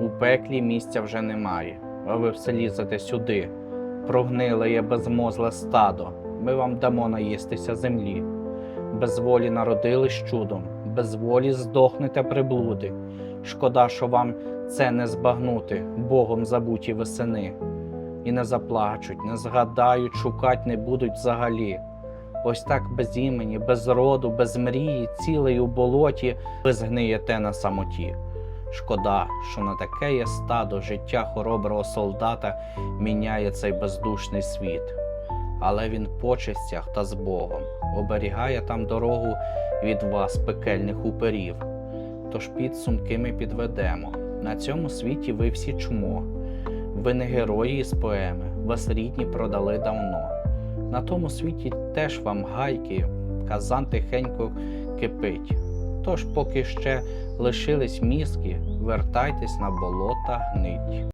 У пеклі місця вже немає, а ви все лізете сюди. Прогниле є безмозле стадо, ми вам дамо наїстися землі. Без волі народились чудом, без волі здохнете приблуди. Шкода, що вам це не збагнути, Богом забуті ви сини. І не заплачуть, не згадають, шукать не будуть взагалі. Ось так без імені, без роду, без мрії, цілий у болоті, ви згниєте на самоті. Шкода, що на таке є стадо життя хороброго солдата міняє цей бездушний світ. Але він в почестях та з Богом оберігає там дорогу від вас, пекельних уперів. Тож підсумки ми підведемо. На цьому світі ви всі чмо. Ви не герої із поеми, вас рідні продали давно. На тому світі теж вам гайки, казан тихенько кипить. Тож, поки ще лишились мізки, вертайтесь на болота гнить.